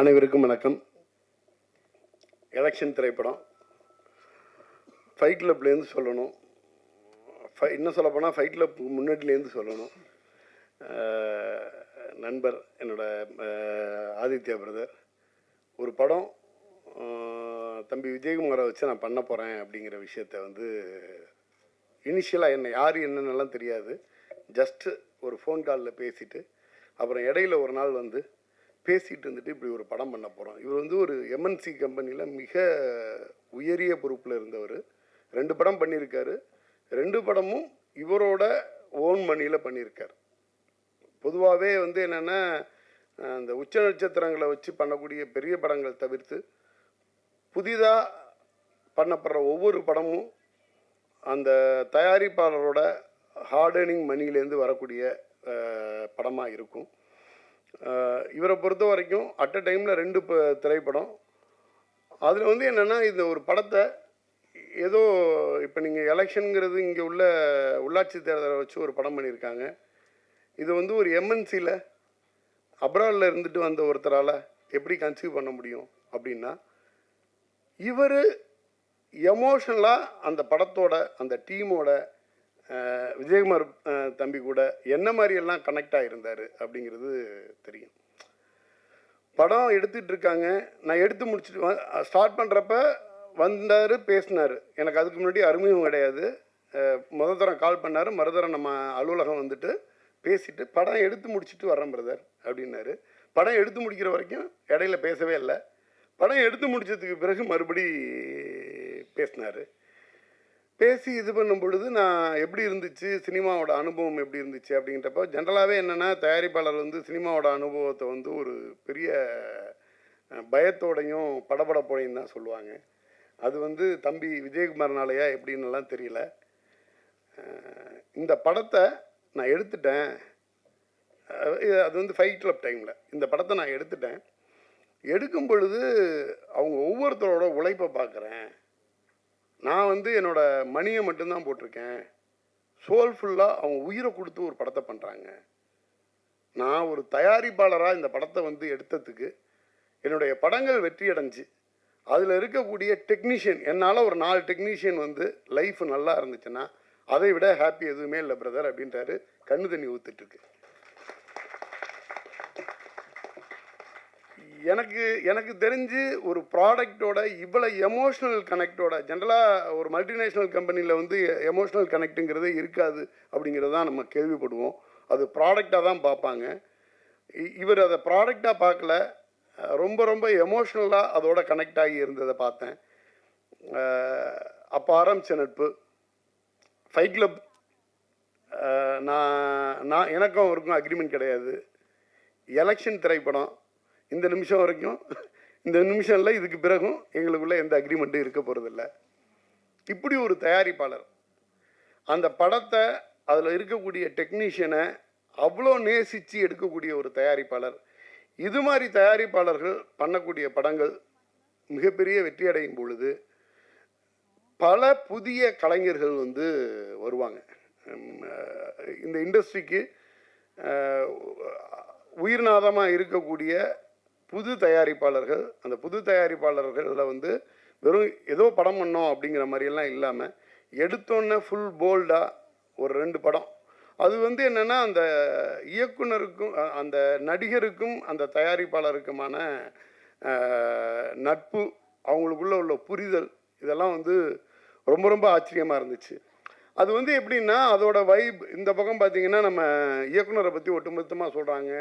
அனைவருக்கும் வணக்கம். எலெக்ஷன் திரைப்படம். ஃபைட் கிளப்லேருந்து சொல்லணும். ஃபை இன்னும் சொல்ல போனால் ஃபைட் கிளப் முன்னாடிலேருந்து சொல்லணும். நண்பர் என்னோட ஆதித்யா பிரதர் ஒரு படம் தம்பி விஜயகுமாரை வச்சு நான் பண்ண போகிறேன் அப்படிங்கிற விஷயத்த வந்து இனிஷியலாக என்ன யார் என்னென்னலாம் தெரியாது. ஜஸ்ட்டு ஒரு ஃபோன் காலில் பேசிட்டு அப்புறம் இடையில ஒரு நாள் வந்து பேசிகிட்டு இருந்துட்டு இப்படி ஒரு படம் பண்ண போகிறோம் இவர் வந்து ஒரு எம்என்சி கம்பெனியில் மிக உயரிய பொறுப்பில் இருந்தவர். ரெண்டு படம் பண்ணியிருக்காரு. ரெண்டு படமும் இவரோட ஓன் மணியில் பண்ணியிருக்கார். பொதுவாகவே வந்து என்னென்னா அந்த உச்ச நட்சத்திரங்களை வச்சு பண்ணக்கூடிய பெரிய படங்கள் தவிர்த்து புதிதாக பண்ணப்படுற ஒவ்வொரு படமும் அந்த தயாரிப்பாளரோட ஹார்டனிங் மணிலேருந்து வரக்கூடிய படமாக இருக்கும். இவரை பொறுத்த வரைக்கும் அட் அ டைமில் ரெண்டு ப- திரைப்படம். அதில் வந்து என்னென்னா இந்த ஒரு படத்தை ஏதோ இப்போ நீங்கள் எலெக்ஷனுங்கிறது இங்கே உள்ள உள்ளாட்சி தேர்தலை வச்சு ஒரு படம் பண்ணியிருக்காங்க. இது வந்து ஒரு எம்என்சியில் அப்ராடில் இருந்துட்டு வந்த ஒருத்தரால் எப்படி கன்சீவ் பண்ண முடியும் அப்படின்னா இவர் எமோஷனலாக அந்த படத்தோட அந்த டீமோட விஜயகுமார் தம்பி கூட என்ன மாதிரியெல்லாம் கனெக்ட் ஆகியிருந்தார் அப்படிங்கிறது தெரியும். படம் எடுத்துட்டு இருக்காங்க. நான் எடுத்து முடிச்சுட்டு ஸ்டார்ட் பண்ணுறப்ப வந்தார் பேசினார். எனக்கு அதுக்கு முன்னாடி அருமையும் கிடையாது. அஹ், முத தரம் கால் பண்ணார். மறுதரம் நம்ம அலுவலகம் வந்துட்டு பேசிட்டு படம் எடுத்து முடிச்சுட்டு வரேன் பிரதர் அப்படின்னாரு. படம் எடுத்து முடிக்கிற வரைக்கும் இடையில பேசவே இல்லை. படம் எடுத்து முடிச்சதுக்கு பிறகு மறுபடி பேசினார். பேசி இது பண்ணும் பொழுது நான் எப்படி இருந்துச்சு சினிமாவோட அனுபவம் எப்படி இருந்துச்சு அப்படின்றப்ப ஜென்ரலாகவே என்னென்னா தயாரிப்பாளர் வந்து சினிமாவோட அனுபவத்தை வந்து ஒரு பெரிய பயத்தோடையும் படபடப்போடையும் தான் சொல்லுவாங்க. அது வந்து தம்பி விஜயகுமார்னாலயா எப்படின்னுலாம் தெரியல. இந்த படத்தை நான் எடுத்துட்டேன். அது வந்து ஃபைட் கிளப் டைமில் இந்த படத்தை நான் எடுத்துட்டேன். எடுக்கும் பொழுது அவங்க ஒவ்வொருத்தரோட உழைப்பை பார்க்குறேன். நான் வந்து என்னோட மணியை மட்டும்தான் போட்டிருக்கேன். சோல்ஃபுல்லாக அவங்க உயிரை கொடுத்து ஒரு படத்தை பண்ணுறாங்க நான் ஒரு தயாரிப்பாளராக இந்த படத்தை வந்து எடுத்ததுக்கு என்னுடைய படங்கள் வெற்றி அடைஞ்சு அதில் இருக்கக்கூடிய டெக்னீஷியன் என்னால் ஒரு நாலு டெக்னீஷியன் வந்து லைஃப் நல்லா இருந்துச்சுன்னா அதை விட ஹாப்பி எதுவுமே இல்லை பிரதர் அப்படின்றாரு. கண்ணு தண்ணி ஊத்துட்டு எனக்கு எனக்கு தெரிஞ்சு ஒரு ப்ராடக்டோட இவ்வளோ எமோஷ்னல் கனெக்டோட ஜென்ரலாக ஒரு மல்டிநேஷ்னல் கம்பெனியில் வந்து எமோஷ்னல் கனெக்ட்டுங்கிறதே இருக்காது அப்படிங்கிறது தான் நம்ம கேள்விப்படுவோம். அது ப்ராடக்டாக தான் பார்ப்பாங்க. இ- இவர் அதை ப்ராடக்டாக பார்க்கல. ரொம்ப ரொம்ப எமோஷ்னலாக அதோட கனெக்ட் ஆகி இருந்ததை பார்த்தேன். அப்போ ஆரம்பித்த நட்பு. ஃபைட் கிளப் நான் நான் எனக்கும் அவருக்கும் அக்ரிமெண்ட் கிடையாது. எலெக்ஷன் திரைப்படம். இந்த நிமிஷம் வரைக்கும் இந்த நிமிஷம் இல்லை இதுக்கு பிறகும் எங்களுக்குள்ள எந்த அக்ரிமெண்ட்டும் இருக்க போகிறதில்ல இப்படி ஒரு தயாரிப்பாளர் அந்த படத்தை அதில் இருக்கக்கூடிய டெக்னீஷியனை அவ்வளோ நேசித்து எடுக்கக்கூடிய ஒரு தயாரிப்பாளர். இது மாதிரி தயாரிப்பாளர்கள் பண்ணக்கூடிய படங்கள் மிகப்பெரிய வெற்றி அடையும் பொழுது பல புதிய கலைஞர்கள் வந்து வருவாங்க. இந்த இண்டஸ்ட்ரிக்கு உயிர்நாதமாக இருக்கக்கூடிய புது தயாரிப்பாளர்கள் அந்த புது தயாரிப்பாளர்களில் வந்து வெறும் ஏதோ படம் பண்ணோம் அப்படிங்கிற மாதிரியெல்லாம் இல்லாமல் எடுத்தோன்னே ஃபுல் போல்டாக ஒரு ரெண்டு படம். அது வந்து என்னென்னா அந்த இயக்குனருக்கும் அந்த நடிகருக்கும் அந்த தயாரிப்பாளருக்குமான நட்பு அவங்களுக்குள்ள உள்ள புரிதல் இதெல்லாம் வந்து ரொம்ப ரொம்ப ஆச்சரியமாக இருந்துச்சு. அது வந்து எப்படின்னா அதோட வைப் இந்த பக்கம் பார்த்தீங்கன்னா நம்ம இயக்குனரை பற்றி ஒட்டுமொத்தமாக சொல்கிறாங்க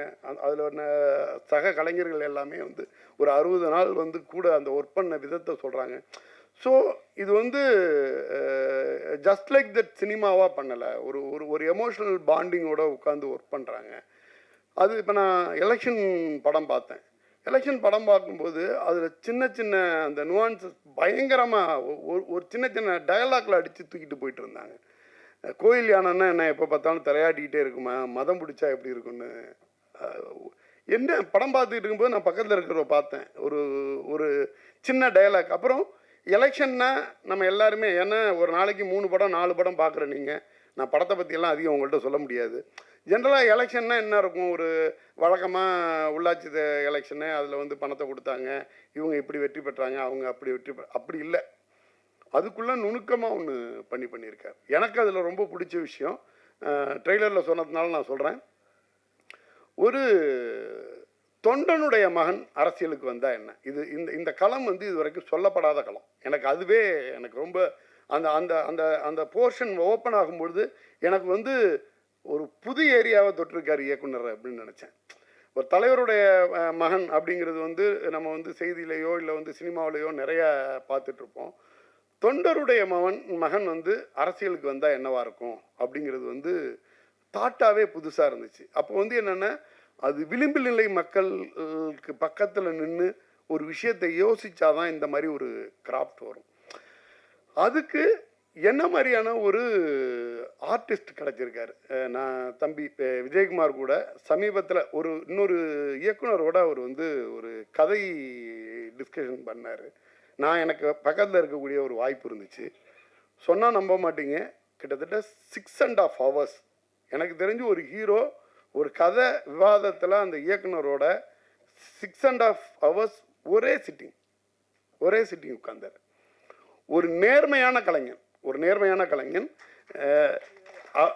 அதில் சக கலைஞர்கள் எல்லாமே வந்து ஒரு அறுபது நாள் வந்து கூட அந்த ஒர்க் பண்ண விதத்தை சொல்கிறாங்க ஸோ இது வந்து ஜஸ்ட் லைக் தட் சினிமாவாக பண்ணலை. ஒரு ஒரு ஒரு எமோஷனல் பாண்டிங்கோட உட்காந்து ஒர்க் பண்ணுறாங்க அது இப்போ நான் எலெக்ஷன் படம் பார்த்தேன். எலெக்ஷன் படம் பார்க்கும்போது அதில் சின்ன சின்ன அந்த நுவான்சஸ் பயங்கரமாக ஒரு ஒரு சின்ன சின்ன டயலாக்ல அடித்து தூக்கிட்டு போயிட்டு இருந்தாங்க. கோயில் யானைன்னா என்ன எப்போ பார்த்தாலும் தலையாட்டிக்கிட்டே இருக்குமா? மதம் பிடிச்சா எப்படி இருக்கும்னு? என்ன படம் பார்த்துக்கிட்டு இருக்கும்போது நான் பக்கத்தில் இருக்கிறவ பார்த்தேன். ஒரு ஒரு சின்ன டயலாக் அப்புறம் எலெக்ஷன்னா நம்ம எல்லாருமே ஏன்னா ஒரு நாளைக்கு மூணு படம் நாலு படம் பார்க்குற நீங்கள் நான் படத்தை பற்றியெல்லாம் அதிகம் உங்கள்கிட்ட சொல்ல முடியாது. ஜென்ரலாக எலெக்ஷன்னா என்ன இருக்கும்? ஒரு வழக்கமாக உள்ளாட்சி எலெக்ஷனு அதில் வந்து பணத்தை கொடுத்தாங்க. இவங்க இப்படி வெற்றி பெற்றாங்க அவங்க அப்படி வெற்றி அப்படி இல்லை. அதுக்குள்ளே நுணுக்கமாக ஒன்று பண்ணி பண்ணியிருக்கார். எனக்கு அதில் ரொம்ப பிடிச்ச விஷயம் ட்ரெய்லரில் சொன்னதுனால நான் சொல்கிறேன் ஒரு தொண்டனுடைய மகன் அரசியலுக்கு வந்தால் என்ன? இது இந்த இந்த களம் வந்து இது வரைக்கும் சொல்லப்படாத களம். எனக்கு அதுவே எனக்கு ரொம்ப அந்த அந்த அந்த அந்த போர்ஷன் ஓப்பன் ஆகும்பொழுது எனக்கு வந்து ஒரு புது ஏரியாவை தொட்டிருக்கார் இயக்குனர் அப்படின்னு நினச்சேன். ஒரு தலைவருடைய மகன் அப்படிங்கிறது வந்து நம்ம வந்து செய்தியிலையோ இல்லை வந்து சினிமாவிலையோ நிறையா பார்த்துட்ருப்போம் தொண்டருடைய மகன் மகன் வந்து அரசியலுக்கு வந்தால் என்னவா இருக்கும்? அப்படிங்கிறது வந்து தாட்டாவே புதுசாக இருந்துச்சு. அப்போ வந்து என்னென்னா அது விளிம்பு நிலை மக்களுக்கு பக்கத்தில் நின்று ஒரு விஷயத்தை யோசிச்சாதான் இந்த மாதிரி ஒரு கிராஃப்ட் வரும். அதுக்கு என்ன மாதிரியான ஒரு ஆர்டிஸ்ட் கிடச்சிருக்காரு? நான் தம்பி விஜயகுமார் கூட சமீபத்தில் ஒரு இன்னொரு இயக்குனரோட அவர் வந்து ஒரு கதை டிஸ்கஷன் பண்ணார். நான் எனக்கு பக்கத்தில் இருக்கக்கூடிய ஒரு வாய்ப்பு இருந்துச்சு. சொன்னால் நம்ப மாட்டீங்க. கிட்டத்தட்ட சிக்ஸ் அண்ட் ஆஃப் ஹவர்ஸ் எனக்கு தெரிஞ்சு ஒரு ஹீரோ ஒரு கதை விவாதத்தில் அந்த இயக்குனரோட சிக்ஸ் அண்ட் ஆஃப் ஹவர்ஸ் ஒரே சிட்டிங் ஒரே சிட்டிங் உட்கார்ந்தார். ஒரு நேர்மையான கலைஞன் ஒரு நேர்மையான கலைஞன் அ-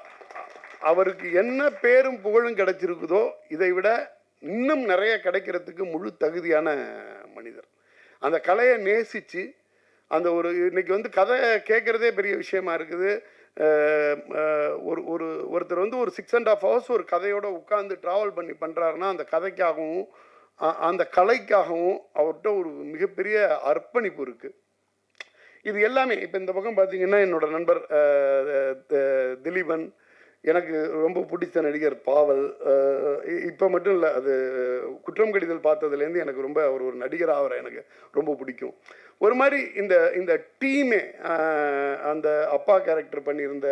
அவருக்கு என்ன பேரும் புகழும் கிடைச்சிருக்குதோ இதை விட இன்னும் நிறைய கிடைக்கிறதுக்கு முழு தகுதியான மனிதர். அந்த கலையை நேசித்து அந்த ஒரு இன்றைக்கி வந்து கதை கேட்குறதே பெரிய விஷயமா இருக்குது. ஒரு ஒரு ஒருத்தர் வந்து ஒரு சிக்ஸ் அண்ட் ஆஃப் ஹவர்ஸ் ஒரு கதையோடு உட்காந்து ட்ராவல் பண்ணி பண்ணுறாருன்னா அந்த கதைக்காகவும் அந்த கலைக்காகவும் அவர்கிட்ட ஒரு மிகப்பெரிய அர்ப்பணிப்பு இருக்குது இது எல்லாமே இப்போ இந்த பக்கம் பார்த்தீங்கன்னா என்னோட நண்பர் திலீபன் எனக்கு ரொம்ப பிடிச்ச நடிகர் பாவல் இப்போ மட்டும் இல்லை அது குற்றம் கடிதல் பார்த்ததுலேருந்து எனக்கு ரொம்ப அவர் ஒரு நடிகர் ஆகிற எனக்கு ரொம்ப பிடிக்கும். ஒரு மாதிரி இந்த இந்த டீமே அந்த அப்பா கேரக்டர் பண்ணியிருந்த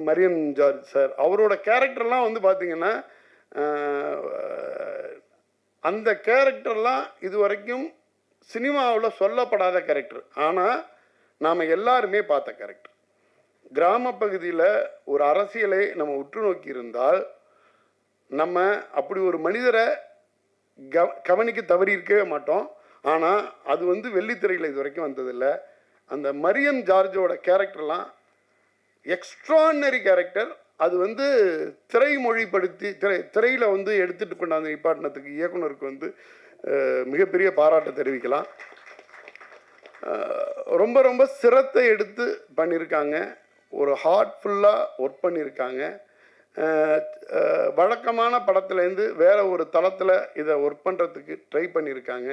மரியன் ஜார்ஜ் சார் அவரோட கேரக்டர்லாம் வந்து பார்த்தீங்கன்னா அந்த கேரக்டர்லாம் இது வரைக்கும் சினிமாவில் சொல்லப்படாத கேரக்டர் ஆனால் நாம் எல்லாருமே பார்த்த கேரக்டர் கிராம பகுதியில் ஒரு அரசியலை நம்ம உற்று நோக்கி இருந்தால் நம்ம அப்படி ஒரு மனிதரை கவ கவனிக்க தவறி இருக்கவே மாட்டோம். ஆனால் அது வந்து வெள்ளித்திரையில் இது வரைக்கும் வந்ததில்லை. அந்த மரியம் ஜார்ஜோட கேரக்டர்லாம் எக்ஸ்ட்ரானரி கேரக்டர். அது வந்து திரைமொழிப்படுத்தி திரை திரையில் வந்து எடுத்துட்டு கொண்டாந்து நிப்பாட்டினத்துக்கு இயக்குனருக்கு வந்து மிகப்பெரிய பாராட்டை தெரிவிக்கலாம். ரொம்ப ரொம்ப சிரத்தை எடுத்து பண்ணியிருக்காங்க ஒரு ஹார்ட்ஃபுல்லாக ஒர்க் பண்ணியிருக்காங்க. வழக்கமான படத்துலேருந்து வேற ஒரு தளத்தில் இதை ஒர்க் பண்ணுறதுக்கு ட்ரை பண்ணியிருக்காங்க.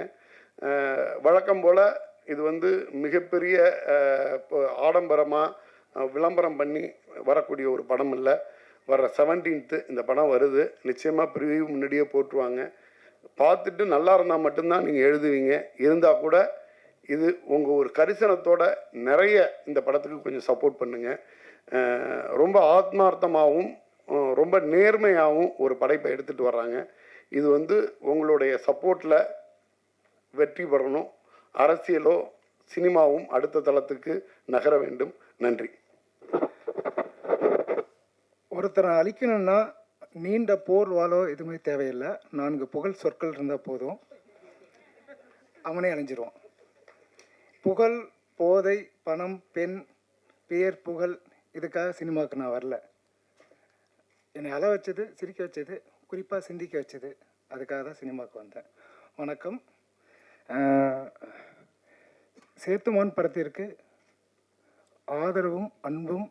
வழக்கம் போல் இது வந்து மிகப்பெரிய ஆடம்பரமாக விளம்பரம் பண்ணி வரக்கூடிய ஒரு படம் இல்லை. வர செவன்டீன்த்து இந்த படம் வருது. நிச்சயமாக ப்ரிவியூ முன்னாடியே போட்டுருவாங்க. பார்த்துட்டு நல்லா இருந்தால் மட்டும்தான் நீங்கள் எழுதுவீங்க. இருந்தால் கூட இது உங்கள் ஒரு கரிசனத்தோட நிறைய இந்த படத்துக்கு கொஞ்சம் சப்போர்ட் பண்ணுங்கள் ரொம்ப ஆத்மார்த்தமாகவும் ரொம்ப நேர்மையாகவும் ஒரு படைப்பை எடுத்துகிட்டு வர்றாங்க. இது வந்து உங்களுடைய சப்போர்ட்டில் வெற்றி பெறணும். அரசியலோ சினிமாவும் அடுத்த தளத்துக்கு நகர வேண்டும். நன்றி. ஒருத்தரை அழிக்கணும்னா நீண்ட போர்வாலோ எதுவுமே தேவையில்லை. நான்கு புகழ் சொற்கள் இருந்தால் போதும். அவனே அழிஞ்சிருவான். புகழ் போதை பணம் பெண் பேர் புகழ் இதுக்காக சினிமாவுக்கு நான் வரல. என்னை அழ வச்சது சிரிக்க வச்சது குறிப்பாக சிந்திக்க வச்சது. அதுக்காக தான் சினிமாவுக்கு வந்தேன். வணக்கம். சேத்துமான் படத்திற்கு ஆதரவும் அன்பும்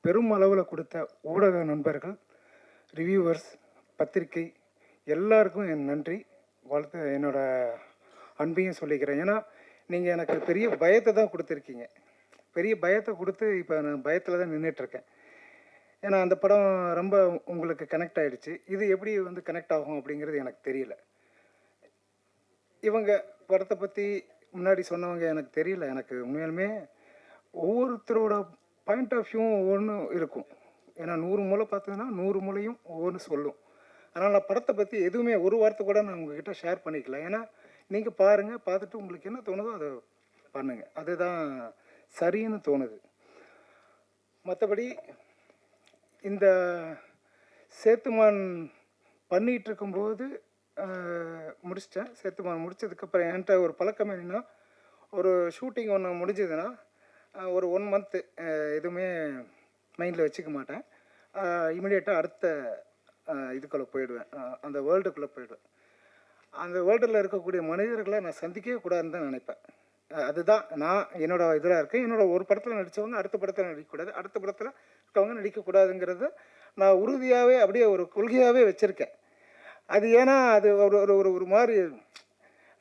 பெரும் அளவில் கொடுத்த ஊடக நண்பர்கள் ரிவ்யூவர்ஸ் பத்திரிகை எல்லாருக்கும் என் நன்றி. வாழ்த்து என்னோட அன்பையும் சொல்லிக்கிறேன். ஏன்னா நீங்கள் எனக்கு பெரிய பயத்தை தான் கொடுத்துருக்கீங்க. பெரிய பயத்தை கொடுத்து இப்போ நான் பயத்தில் தான் நின்றுட்டுருக்கேன் ஏன்னா அந்த படம் ரொம்ப உங்களுக்கு கனெக்ட் ஆகிடுச்சு இது எப்படி வந்து கனெக்ட் ஆகும் அப்படிங்கிறது எனக்கு தெரியல. இவங்க படத்தை பற்றி முன்னாடி சொன்னவங்க எனக்கு தெரியல. எனக்கு உண்மையாலுமே ஒவ்வொருத்தரோட பாயிண்ட் ஆஃப் வியூவும் ஒவ்வொன்றும் இருக்கும். ஏன்னா நூறு மூளை பார்த்ததுன்னா நூறு மூலையும் ஒவ்வொன்று சொல்லும். அதனால் நான் படத்தை பற்றி எதுவுமே ஒரு வார்த்தை கூட நான் உங்ககிட்ட ஷேர் பண்ணிக்கல. ஏன்னா நீங்கள் பாருங்கள் பார்த்துட்டு உங்களுக்கு என்ன தோணுதோ அதை பண்ணுங்கள் அதுதான் சரின்னு தோணுது. மற்றபடி இந்த சேத்துமான் பண்ணிகிட்டு இருக்கும்போது முடிச்சிட்டேன். சேத்துமான் முடித்ததுக்கப்புறம் என்கிட்ட ஒரு பழக்கம் என்னன்னா ஒரு ஷூட்டிங் ஒன்று முடிஞ்சதுன்னா ஒரு ஒன் மந்த்து எதுவுமே மைண்டில் வச்சுக்க மாட்டேன். இமிடியேட்டாக அடுத்த இதுக்குள்ளே போயிடுவேன். அந்த வேர்ல்டுக்குள்ளே போயிடுவேன். அந்த வேர்ல்டில் இருக்கக்கூடிய மனிதர்களை நான் சந்திக்கவே கூடாதுன்னு தான் நினைப்பேன். அதுதான் நான் என்னோட இதில் இருக்கேன். என்னோட ஒரு படத்தில் நடித்தவங்க அடுத்த படத்தில் நடிக்கக்கூடாது. அடுத்த படத்தில் இருக்கவங்க நடிக்கக்கூடாதுங்கிறது நான் உறுதியாகவே அப்படியே ஒரு கொள்கையாகவே வச்சுருக்கேன். அது ஏன்னா அது ஒரு ஒரு ஒரு ஒரு மாதிரி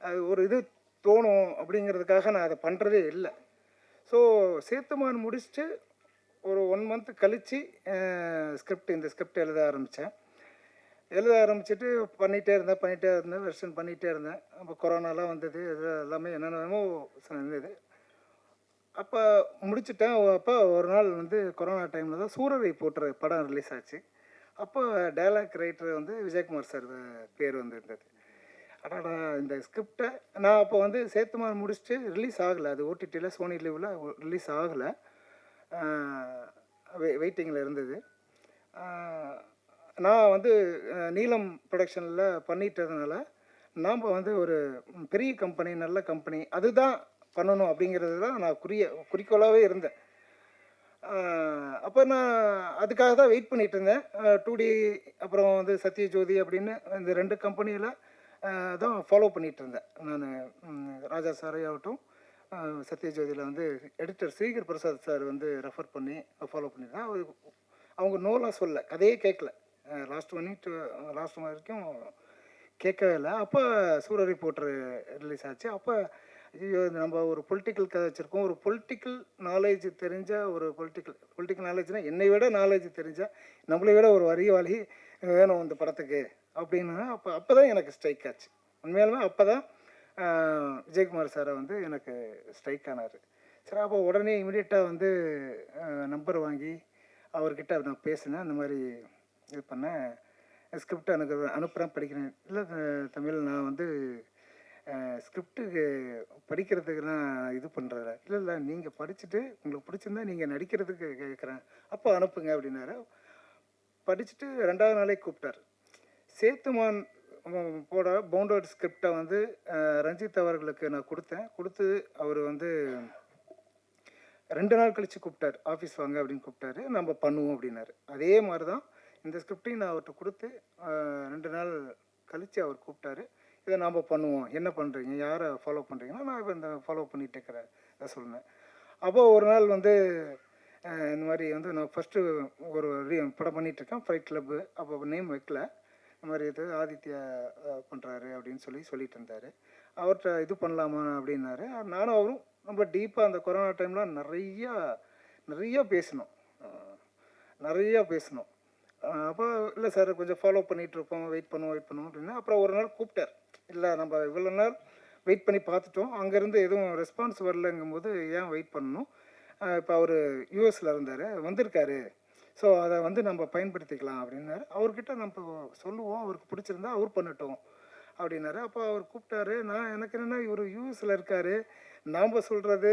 அது ஒரு இது தோணும் அப்படிங்கிறதுக்காக நான் அதை பண்ணுறதே இல்லை. ஸோ சேத்துமான் முடிச்சுட்டு ஒரு ஒன் மந்த் கழித்து ஸ்கிரிப்ட் இந்த ஸ்கிரிப்ட் எழுத ஆரம்பித்தேன் எழுத ஆரம்பிச்சுட்டு பண்ணிகிட்டே இருந்தேன் பண்ணிகிட்டே இருந்தேன் வெர்ஷன் பண்ணிகிட்டே இருந்தேன். அப்போ கொரோனாலாம் வந்தது இது எல்லாமே என்னென்னமோ இருந்தது அப்போ முடிச்சுட்டேன். அப்போ ஒரு நாள் வந்து கொரோனா டைமில் தான் சூரரை போட்டுற படம் ரிலீஸ் ஆச்சு. அப்போ டைலாக் ரைட்டர் வந்து விஜயகுமார் சார் பேர் வந்து இருந்தது அடாடா இந்த ஸ்கிரிப்டை நான் அப்போ வந்து சேத்துமார் முடிச்சுட்டு ரிலீஸ் ஆகலை. அது ஓடிடியில் சோனி லீவில் ரிலீஸ் ஆகலை. வெயிட்டிங்கில் இருந்தது. நான் வந்து நீலம் ப்ரொடக்ஷனில் பண்ணிட்டதுனால நாம் வந்து ஒரு பெரிய கம்பெனி நல்ல கம்பெனி அதுதான் பண்ணணும் அப்படிங்கிறது தான் நான் குறிய குறிக்கோளாகவே இருந்தேன். அப்போ நான் அதுக்காக தான் வெயிட் பண்ணிட்டு இருந்தேன். டூ டி அப்புறம் வந்து சத்யஜோதி அப்படின்னு இந்த ரெண்டு கம்பெனியில் தான் ஃபாலோ பண்ணிகிட்டு இருந்தேன். நான் ராஜா சாரே ஆகட்டும் சத்யஜோதியில் வந்து எடிட்டர் ஸ்ரீகர் பிரசாத் சார் வந்து ரெஃபர் பண்ணி ஃபாலோ பண்ணியிருந்தேன் அவங்க நோலாம் சொல்ல கதையே கேட்கல. லாஸ்ட் ஒன் வீக் லாஸ்ட் வரைக்கும் கேட்கவே இல்லை. அப்போ சூரிய ரிப்போர்ட்டர் ரிலீஸ் ஆச்சு. அப்போ ஐயோ நம்ம ஒரு பொலிட்டிக்கல் கதை வச்சுருக்கோம். ஒரு பொலிட்டிக்கல் நாலேஜ் தெரிஞ்ச ஒரு பொலிட்டிக்கல் பொலிட்டிக்கல் நாலேஜ்னால் என்னை விட நாலேஜ் தெரிஞ்சால் நம்மளை விட ஒரு அறிவாளி வேணும் இந்த படத்துக்கு அப்படின்னு. அப்போ அப்போ தான் எனக்கு ஸ்ட்ரைக் ஆச்சு. உண்மையாலுமே அப்போ தான் விஜயகுமார் சாரை வந்து எனக்கு ஸ்ட்ரைக் ஆனார். சரி அப்போ உடனே இமீடியட்டாக வந்து நம்பர் வாங்கி அவர்கிட்ட நான் பேசினேன். அந்த மாதிரி இது பண்ணேன் ஸ்கிரிப்ட் எனக்கு அனுப்புகிறேன் படிக்கிறேன். இல்லை தமிழ் நான் வந்து ஸ்கிரிப்டுக்கு படிக்கிறதுக்கு நான் இது பண்ணுறதில்ல இல்லை இல்லை நீங்கள் படிச்சுட்டு உங்களுக்கு பிடிச்சிருந்தா நீங்கள் நடிக்கிறதுக்கு கேட்குறேன் அப்போ அனுப்புங்க அப்படின்னாரு. படிச்சுட்டு ரெண்டாவது நாளே கூப்பிட்டார். சேத்துமான் போட பவுண்டோட் ஸ்கிரிப்டை வந்து ரஞ்சித் அவர்களுக்கு நான் கொடுத்தேன். கொடுத்து அவர் வந்து ரெண்டு நாள் கழித்து கூப்பிட்டார். ஆஃபீஸ் வாங்க அப்படின்னு கூப்பிட்டாரு. நம்ம பண்ணுவோம் அப்படின்னாரு. அதே மாதிரி தான் இந்த ஸ்கிரிப்டையும் நான் அவர்கிட்ட கொடுத்து ரெண்டு நாள் கழித்து அவர் கூப்பிட்டாரு. இதை நாம் பண்ணுவோம். என்ன பண்ணுறீங்க யாரை ஃபாலோ பண்ணுறீங்கன்னா நான் இப்போ இந்த ஃபாலோ பண்ணிகிட்டு இருக்கிறேன். சொல்லுவேன். சொன்னேன் அப்போ ஒரு நாள் வந்து இந்த மாதிரி வந்து நான் ஃபஸ்ட்டு ஒரு படம் படம் பண்ணிகிட்ருக்கேன் ஃபைட் கிளப்பு அப்போ நேம் வைக்கல. இந்த மாதிரி இது ஆதித்யா பண்ணுறாரு அப்படின்னு சொல்லி சொல்லிட்டு இருந்தார். அவர்கிட்ட இது பண்ணலாமா அப்படின்னாரு. நானும் அவரும் ரொம்ப டீப்பாக அந்த கொரோனா டைம்லாம் நிறையா நிறையா பேசினோம். நிறையா பேசினோம். அப்போ இல்லை சார் கொஞ்சம் ஃபாலோ பண்ணிகிட்டு இருப்போம் வெயிட் பண்ணுவோம் வெயிட் பண்ணுவோம் அப்படின்னா அப்புறம் ஒரு நாள் கூப்பிட்டார். இல்லை நம்ம இவ்வளோ நாள் வெயிட் பண்ணி பார்த்துட்டோம். அங்கேருந்து எதுவும் ரெஸ்பான்ஸ் வரலங்கும்போது ஏன் வெயிட் பண்ணணும்? இப்போ அவர் யூஎஸில் இருந்தார் வந்திருக்காரு. ஸோ அதை வந்து நம்ம பயன்படுத்திக்கலாம் அப்படின்னாரு. அவர்கிட்ட நம்ம சொல்லுவோம். அவருக்கு பிடிச்சிருந்தா அவர் பண்ணட்டும் அப்படின்னாரு. அப்போ அவர் கூப்பிட்டாரு. நான் எனக்கு என்னென்னா இவர் யூஎஸில் இருக்கார். நாம் சொல்கிறது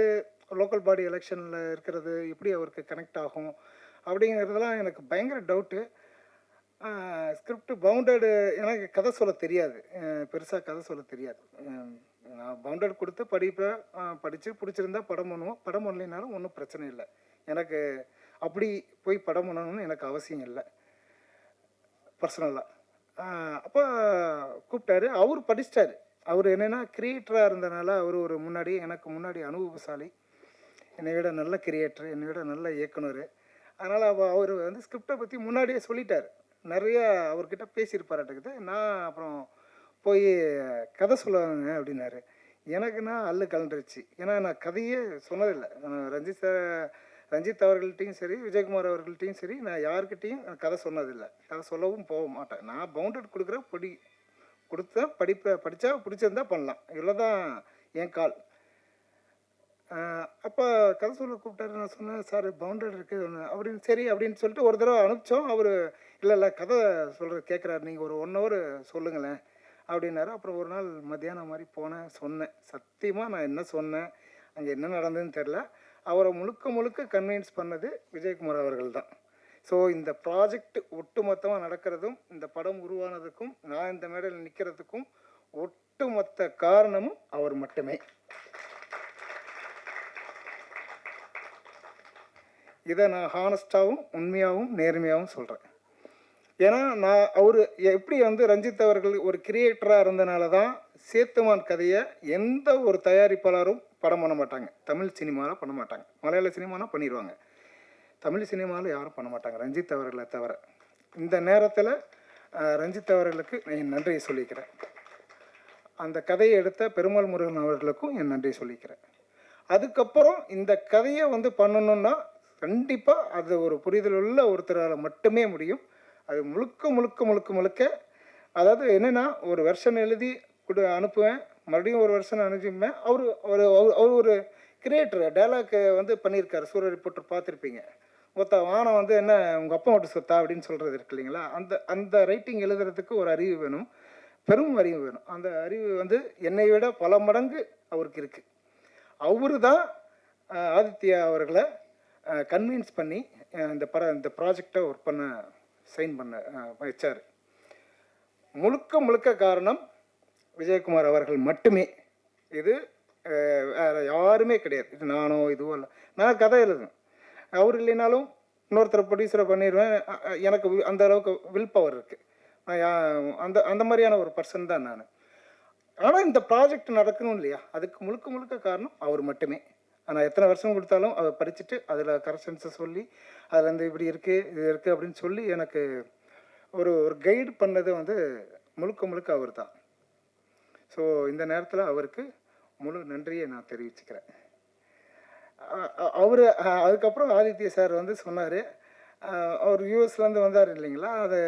லோக்கல் பாடி எலெக்ஷனில் இருக்கிறது எப்படி அவருக்கு கனெக்ட் ஆகும் அப்படிங்கிறதெல்லாம் எனக்கு பயங்கர டவுட்டு ஸ்கிரிப்ட் பவுண்டடு எனக்கு கதை சொல்ல தெரியாது. பெருசாக கதை சொல்ல தெரியாது. நான் பவுண்டட் கொடுத்து படிப்பேன் படித்து பிடிச்சிருந்தா படம் பண்ணுவோம். படம் பண்ணலைனாலும் ஒன்றும் பிரச்சனை இல்லை. எனக்கு அப்படி போய் படம் பண்ணணும்னு எனக்கு அவசியம் இல்லை. பர்சனலாக அப்போ கூப்பிட்டாரு. அவர் படிச்சிட்டாரு. அவர் என்னென்னா கிரியேட்டராக இருந்தனால அவர் ஒரு முன்னாடி எனக்கு முன்னாடி அனுபவசாலி. என்னை விட நல்ல கிரியேட்டர் என்னை விட நல்ல இயக்குனர். அதனால் அவர் வந்து ஸ்கிரிப்டை பற்றி முன்னாடியே சொல்லிட்டார். நிறைய அவர்கிட்ட பேசியிருப்பாராட்டுக்குது நான் அப்புறம் போய் கதை சொல்லுவாங்க அப்படின்னாரு. எனக்குன்னா அல்லு கலண்டுருச்சு. ஏன்னா நான் கதையே சொன்னதில்லை. நான் ரஞ்சித் சார் ரஞ்சித் அவர்கள்ட்டையும் சரி விஜயகுமார் அவர்கள்ட்டையும் சரி நான் யாருக்கிட்டேயும் கதை சொன்னதில்லை. கதை சொல்லவும் போக மாட்டேன். நான் பவுண்டட் கொடுக்குற படி கொடுத்தா படிப்பை படித்தா பிடிச்சிருந்தா பண்ணலாம். இவ்வளோ தான் என் கால். அப்போ கதை சொல்ல கூப்பிட்டாரு. நான் சொன்னேன் சார் பவுண்டட் இருக்குது அப்படின்னு சரி அப்படின்னு சொல்லிட்டு ஒரு தடவை அனுப்பிச்சோம். அவர் இல்லை இல்லை கதை சொல்கிற கேட்குறாரு நீங்கள் ஒரு ஒன் ஹவர் சொல்லுங்களேன். அப்படின்னாரு. அப்புறம் ஒரு நாள் மத்தியானம் மாதிரி போனேன் சொன்னேன். சத்தியமாக நான் என்ன சொன்னேன்? அங்கே என்ன நடந்ததுன்னு தெரில அவரை முழுக்க முழுக்க கன்வின்ஸ் பண்ணது விஜயகுமார் அவர்கள் தான். ஸோ இந்த ப்ராஜெக்ட் ஒட்டுமொத்தமாக நடக்கிறதும் இந்த படம் உருவானதுக்கும் நான் இந்த மேடையில் நிற்கிறதுக்கும் ஒட்டுமொத்த காரணமும் அவர் மட்டுமே. இதை நான் ஹானஸ்டாகவும் உண்மையாகவும் நேர்மையாகவும் சொல்கிறேன் ஏன்னா நான் அவர் எப்படி வந்து ரஞ்சித் அவர்கள் ஒரு கிரியேட்டராக இருந்தனால தான் சேத்துமான் கதையை எந்த ஒரு தயாரிப்பாளரும் படம் பண்ண மாட்டாங்க. தமிழ் சினிமாவில் பண்ண மாட்டாங்க. மலையாள சினிமானா பண்ணிடுவாங்க தமிழ் சினிமாவில் யாரும் பண்ண மாட்டாங்க. ரஞ்சித் அவர்களை தவிர. இந்த நேரத்தில் ரஞ்சித் அவர்களுக்கு என் நன்றியை சொல்லிக்கிறேன். அந்த கதையை எடுத்த பெருமாள் முருகன் அவர்களுக்கும் என் நன்றியை சொல்லிக்கிறேன். அதுக்கப்புறம் இந்த கதையை வந்து பண்ணணுன்னா கண்டிப்பாக அது ஒரு புரிதல் உள்ள ஒருத்தரால் மட்டுமே முடியும். அது முழுக்க முழுக்க முழுக்க முழுக்க அதாவது என்னென்னா ஒரு வெர்ஷன் எழுதி கொடு அனுப்புவேன். மறுபடியும் ஒரு வருஷம் அனுப்பிப்பேன். அவர் ஒரு அவர் அவர் ஒரு கிரியேட்டர் டைலாக் வந்து பண்ணியிருக்காரு. சூரிய ரிப்போர்ட்டர் பார்த்துருப்பீங்க. மொத்த வானம் வந்து என்ன உங்கள் அப்பா மட்டும் சொத்தா? அப்படின்னு சொல்கிறது இருக்கு இல்லைங்களா? அந்த அந்த ரைட்டிங் எழுதுறதுக்கு ஒரு அறிவு வேணும். பெரும் அறிவு வேணும். அந்த அறிவு வந்து என்னை விட பல மடங்கு அவருக்கு இருக்குது அவரு தான் ஆதித்யா அவர்களை கன்வின்ஸ் பண்ணி இந்த பட இந்த ப்ராஜெக்டை ஒர்க் பண்ண சைன் பண்ண வச்சார். முழுக்க முழுக்க காரணம் விஜயகுமார் அவர்கள் மட்டுமே. இது வேறு வேற யாருமே கிடையாது. இது நானோ இதுவோ இல்லை. நான் கதை எழுதுவேன் அவர் இல்லைனாலும் இன்னொருத்தர் ப்ரொடியூசரை பண்ணிடுவேன். எனக்கு வி- அந்த அளவுக்கு வில் பவர் இருக்குது நான் அந்த அந்த மாதிரியான ஒரு பர்சன் தான் நான். ஆனால் இந்த ப்ராஜெக்ட் நடக்கணும் இல்லையா? அதுக்கு முழுக்க முழுக்க காரணம் அவர் மட்டுமே. நான் எத்தனை வருஷம் கொடுத்தாலும் அதை படிச்சுட்டு அதில் கரெக்ஷன்ஸை சொல்லி அதில் வந்து இப்படி இருக்குது இது இருக்குது அப்படின்னு சொல்லி எனக்கு ஒரு ஒரு கைடு பண்ணது வந்து முழுக்க முழுக்க அவர் தான் ஸோ இந்த நேரத்தில் அவருக்கு முழு நன்றியை நான் தெரிவிச்சுக்கிறேன். அவர் அதுக்கப்புறம் ஆதித்ய சார் வந்து சொன்னார் அவர் யூஎஸ்லேருந்து வந்தார் இல்லைங்களா? அதை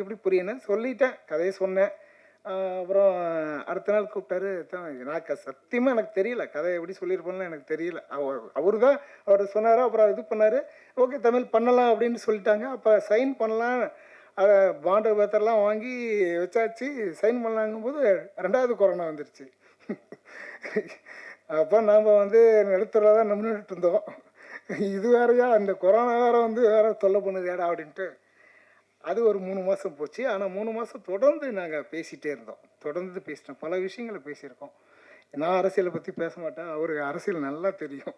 எப்படி புரியணும் சொல்லிட்டேன் கதையை சொன்னேன். அப்புறம் அடுத்த நாள் கூப்பிட்டாரு "தான், நான் க- எனக்கு தெரியல. கதை எப்படி சொல்லியிருப்போம்னு எனக்கு தெரியல. அவர் அவரு தான் அவர் சொன்னார் அப்புறம் இது பண்ணார். ஓகே தமிழ் பண்ணலாம் அப்படின்னு சொல்லிட்டாங்க. அப்போ சைன் பண்ணலாம். அதை பாண்டு பேத்தர்லாம் வாங்கி வச்சாச்சு. சைன் பண்ணலாங்கும்போது ரெண்டாவது கொரோனா வந்துருச்சு. அப்போ நாம் வந்து நடுத்தரில் தான் நின்றுட்டு இருந்தோம். இது வேறையா? அந்த கொரோனா வேற வந்து வேற தொல்லை பண்ணுதேடா அப்படின்ட்டு. அது ஒரு மூணு மாதம் போச்சு. ஆனால் மூணு மாதம் தொடர்ந்து நாங்கள் பேசிகிட்டே இருந்தோம். தொடர்ந்து பேசிட்டோம். பல விஷயங்களை பேசியிருக்கோம். நான் அரசியலை பற்றி பேச மாட்டேன். அவருக்கு அரசியல் நல்லா தெரியும்.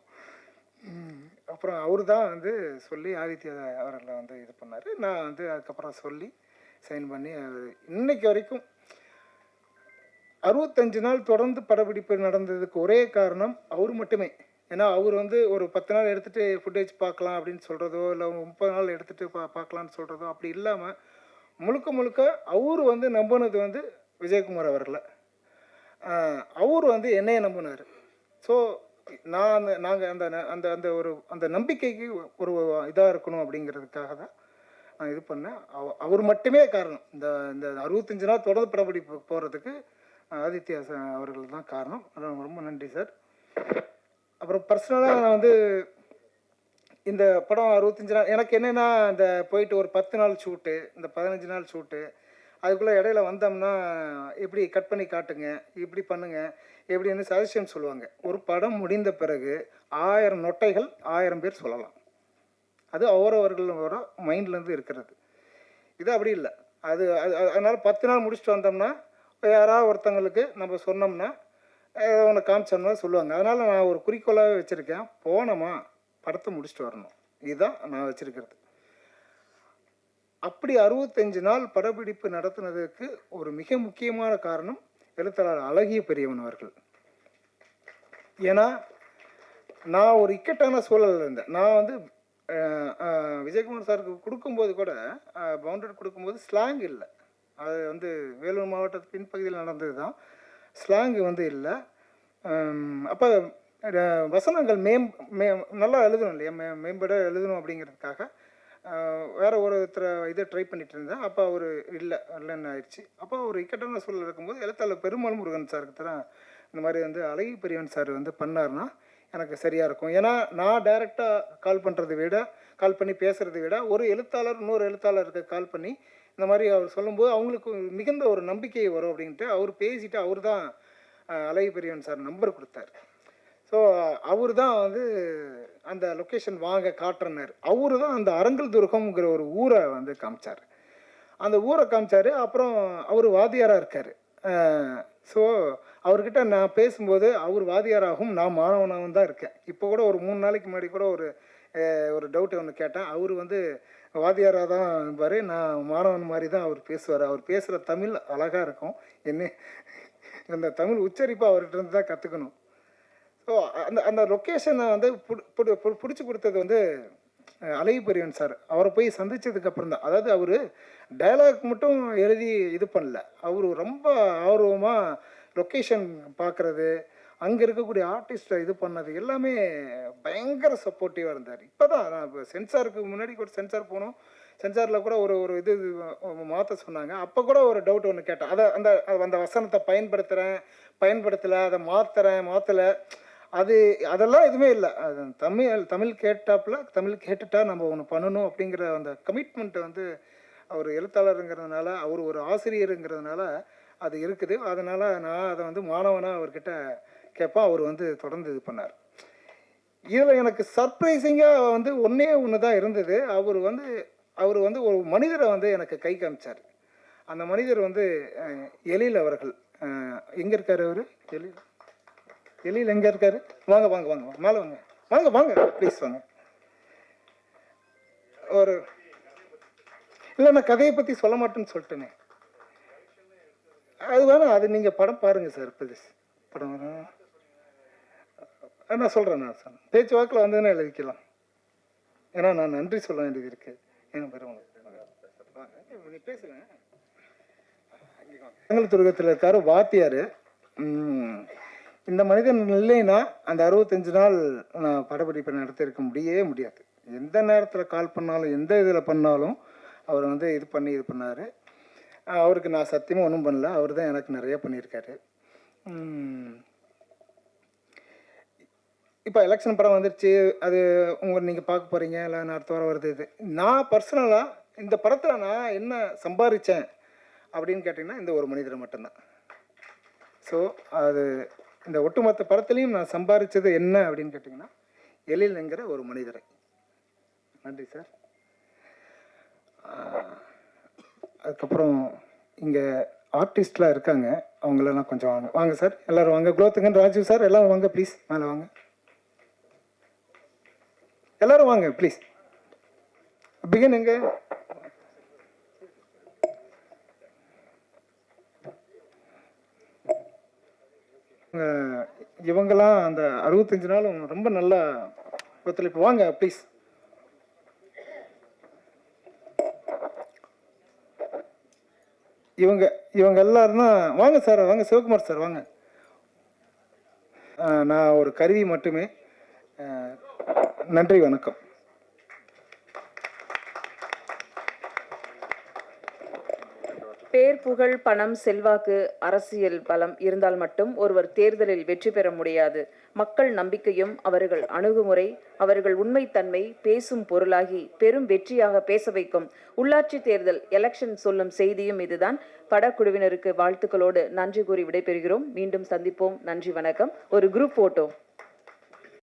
அப்புறம் அவர் தான் வந்து சொல்லி ஆதித்ய அவர்களை வந்து இது பண்ணார். நான் வந்து அதுக்கப்புறம் சொல்லி சைன் பண்ணி இன்னைக்கு வரைக்கும் அறுபத்தஞ்சு நாள் தொடர்ந்து படப்பிடிப்பு நடந்ததுக்கு ஒரே காரணம் அவர் மட்டுமே. ஏன்னா அவர் வந்து ஒரு பத்து நாள் எடுத்துகிட்டு ஃபுட்டேஜ் பார்க்கலாம் அப்படின்னு சொல்கிறதோ இல்லை முப்பது நாள் எடுத்துகிட்டு பா பார்க்கலான்னு சொல்கிறதோ அப்படி இல்லாமல் முழுக்க முழுக்க அவர் வந்து நம்பினது வந்து விஜயகுமார் அவர்களை அவர் வந்து என்னையை நம்பினார். ஸோ நான் அந்த நாங்கள் அந்த ந- அந்த அந்த ஒரு அந்த நம்பிக்கைக்கு ஒரு இதாக இருக்கணும் அப்படிங்கிறதுக்காக தான் நான் இது பண்ணேன். அவ- அவர் மட்டுமே காரணம். இந்த இந்த அறுபத்தஞ்சு நாள் தொடர்ந்து படப்பிடிப்பு போகிறதுக்கு ஆதித்யா அவர்கள் தான் காரணம். ரொம்ப நன்றி சார். அப்புறம் பர்சனலாக நான் வந்து இந்த படம் அறுபத்தஞ்சு நாள் எனக்கு என்னென்னா இந்த போயிட்டு ஒரு பத்து நாள் ஷூட்டு இந்த பதினஞ்சு நாள் ஷூட்டு அதுக்குள்ளே இடையில வந்தோம்னா இப்படி கட் பண்ணி காட்டுங்க இப்படி பண்ணுங்க எப்படின்னு சஜஷன் சொல்லுவாங்க. ஒரு படம் முடிந்த பிறகு ஆயிரம் நொட்டைகள் ஆயிரம் பேர் சொல்லலாம். அது அவரவர்களோட மைண்ட்லேருந்து இருக்கிறது. இது அப்படி இல்லை. அது அது அதனால் பத்து நாள் முடிச்சுட்டு வந்தோம்னா யாராவது ஒருத்தங்களுக்கு நம்ம சொன்னோம்னா ஏதோ ஒன்று காமிச்சோம்னா சொல்லுவாங்க. அதனால் நான் ஒரு குறிக்கோளாகவே வச்சுருக்கேன். போனோமா படத்தை முடிச்சுட்டு வரணும். இதுதான் நான் வச்சுருக்கிறது. அப்படி அறுபத்தஞ்சு நாள் படப்பிடிப்பு நடத்தினதுக்கு ஒரு மிக முக்கியமான காரணம் எழுத்தாளர் அழகிய பெரியவன் அவர்கள். ஏன்னா நான் ஒரு இக்கட்டான சூழலில் இருந்தேன். நான் வந்து விஜயகுமார் சாருக்கு கொடுக்கும்போது கூட பவுண்டட் கொடுக்கும்போது ஸ்லாங் இல்லை. அது வந்து வேலூர் மாவட்டத்து பின்பகுதியில் நடந்தது தான் ஸ்லாங் வந்து இல்லை. அப்போ வசனங்கள் மேம் மே நல்லா எழுதணும் இல்லையா? மே மேம்பட எழுதணும் அப்படிங்கிறதுக்காக வேறு ஒருத்தரை இதை ட்ரை பண்ணிட்டு இருந்தேன். அப்போ அவர் இல்லை இல்லைன்னு ஆயிடுச்சு. அப்போ ஒரு இக்கட்டான சூழல் இருக்கும்போது எழுத்தாளர் பெருமாள் முருகன் சாருக்கு தான் இந்த மாதிரி வந்து அழகி பெரியவன் சார் வந்து பண்ணார்னா எனக்கு சரியாக இருக்கும். ஏன்னா நான் டைரெக்டாக கால் பண்ணுறதை விட கால் பண்ணி பேசுகிறத விட ஒரு எழுத்தாளர் இன்னொரு எழுத்தாளருக்கு கால் பண்ணி இந்த மாதிரி அவர் சொல்லும்போது அவங்களுக்கு மிகுந்த ஒரு நம்பிக்கை வரும் அப்படின்ட்டு அவர் பேசிட்டு அவர் தான் அழகி பெரியவன் சார் நம்பர் கொடுத்தாரு. ஸோ அவர் தான் வந்து அந்த லொக்கேஷன் வாங்க காட்டுறனார் அவரு தான் அந்த அரங்கல் துர்கம்ங்கிற ஒரு ஊரை வந்து காமிச்சார். அந்த ஊரை காமிச்சார் அப்புறம் அவர் வாத்தியாராக இருக்கார். ஸோ அவர்கிட்ட நான் பேசும்போது அவர் வாத்தியாராகவும் நான் மாணவனாகவும் தான் இருக்கேன். இப்போ கூட ஒரு மூணு நாளைக்கு முன்னாடி கூட ஒரு ஒரு டவுட் ஒன்று கேட்டேன். அவர் வந்து வாத்தியாராக தான் இருப்பார். நான் மாணவன் மாதிரி தான் அவர் பேசுவார். அவர் பேசுகிற தமிழ் அழகாக இருக்கும். என்ன இந்த தமிழ் உச்சரிப்பு அவர்கிட்ட இருந்து தான் கற்றுக்கணும் ஸோ அந்த அந்த லொக்கேஷனை வந்து பிடிச்சி கொடுத்தது வந்து அஹ், அழகு பெரியவன் சார் அவரை போய் சந்திச்சதுக்கு அப்புறம் தான். அதாவது அவர் டயலாக் மட்டும் எழுதி இது பண்ணல. அவர் ரொம்ப ஆர்வமாக லொக்கேஷன் பார்க்குறது அங்கே இருக்கக்கூடிய ஆர்டிஸ்ட்டை இது பண்ணது எல்லாமே பயங்கர சப்போர்ட்டிவாக இருந்தார். இப்போ தான் நான் இப்போ சென்சாருக்கு முன்னாடி கூட சென்சார் போனோம். சென்சாரில் கூட ஒரு ஒரு இது மாற்ற சொன்னாங்க. அப்போ கூட ஒரு டவுட் ஒன்று கேட்டேன். அதை அந்த அந்த வசனத்தை பயன்படுத்துகிறேன் பயன்படுத்தலை அதை மாற்றுறேன் மாற்றலை அது அதெல்லாம் எதுவுமே இல்லை. அது தமிழ் தமிழ் கேட்டாப்புல தமிழ் கேட்டுட்டா நம்ம ஒன்று பண்ணணும் அப்படிங்கிற அந்த கமிட்மெண்ட்டை வந்து அவர் எழுத்தாளருங்கிறதுனால அவர் ஒரு ஆசிரியருங்கிறதுனால அது இருக்குது. அதனால் நான் அதை வந்து மாணவனாக அவர்கிட்ட கேட்பேன் அவர் வந்து தொடர்ந்து இது பண்ணார். இதில் எனக்கு சர்ப்ரைசிங்காக வந்து ஒன்றே ஒன்று தான் இருந்தது. அவர் வந்து அவர் வந்து ஒரு மனிதரை வந்து எனக்கு கை காமிச்சார். அந்த மனிதர் வந்து எழில் அவர்கள். எங்கே இருக்கார் அவர்? எழில் எழில் எங்கே இருக்கார்? வாங்க வாங்க வாங்க மேலே வாங்க. வாங்க வாங்க. ப்ளீஸ் வாங்க. ஒரு இல்லை நான் கதையை பற்றி சொல்ல மாட்டேன்னு சொல்லிட்டேனே. அது வேணாம் அது நீங்கள் படம் பாருங்கள் சார் ப்ளீஸ் படம் வேணும் நான் சொல்கிறேன் நான் சார் பேச்சு வாக்கில் வந்ததுன்னா எழுதிக்கலாம். ஏன்னா நான் நன்றி சொல்ல வேண்டியது இருக்குது ஏன்னா பெருமாள் நீ பேசுங்க செங்கல் துருகத்தில் இருக்கார் வாத்தியார். இந்த மனிதன் இல்லைன்னா அந்த அறுபத்தஞ்சு நாள் நான் படப்பிடிப்பை நடத்தியிருக்க முடியவே முடியாது. எந்த நேரத்தில் கால் பண்ணாலும் எந்த இதில் பண்ணாலும் அவர் வந்து இது பண்ணி இது பண்ணார். அவருக்கு நான் சத்தியமாக ஒன்றும் பண்ணல. அவர் தான் எனக்கு நிறைய பண்ணியிருக்காரு. இப்போ எலெக்ஷன் படம் வந்துருச்சு. அது உங்கள் நீங்கள் பார்க்க போகிறீங்க இல்லை நான் அடுத்த வாரம் வருது இது. நான் பர்சனலாக இந்த படத்தில் நான் என்ன சம்பாதிச்சேன் அப்படின்னு கேட்டிங்கன்னா இந்த ஒரு மனிதரை மட்டும்தான். ஸோ அது இந்த ஒட்டுமொத்த படத்துலையும் நான் சம்பாதிச்சது என்ன அப்படின்னு கேட்டிங்கன்னா எழில்ங்கிற ஒரு மனிதரை. நன்றி சார் அதுக்கப்புறம் இங்கே ஆர்டிஸ்ட்லாம் இருக்காங்க. அவங்களெல்லாம் கொஞ்சம் வாங்க. வாங்க சார் எல்லோரும் வாங்க. குலோத்துங்கன் ராஜீவ் சார் எல்லாம் வாங்க ப்ளீஸ் மேலே வாங்க. எல்லாரும் வாங்க ப்ளீஸ் பிகின் எங்க? இவங்கெல்லாம் அந்த அறுபத்தஞ்சு நாளும் ரொம்ப நல்லா ஒத்துழைப்பு வாங்க ப்ளீஸ் இவங்க இவங்க எல்லாரும் தான் வாங்க சார் வாங்க சிவகுமார் சார் வாங்க. நான் ஒரு கருவி மட்டுமே. நன்றி வணக்கம். பேர் புகழ் பணம் செல்வாக்கு அரசியல் பலம் இருந்தால் மட்டும் ஒருவர் தேர்தலில் வெற்றி பெற முடியாது. மக்கள் நம்பிக்கையும் அவர்கள் அணுகுமுறை அவர்கள் உண்மைத்தன்மை பேசும் பொருளாகி பெரும் வெற்றியாக பேச வைக்கும். உள்ளாட்சி தேர்தல் எலெக்ஷன் சொல்லும் செய்தியும் இதுதான். படக்குழுவினருக்கு வாழ்த்துக்களோடு நன்றி கூறி விடைபெறுகிறோம். மீண்டும் சந்திப்போம். நன்றி வணக்கம். ஒரு குரூப் போட்டோ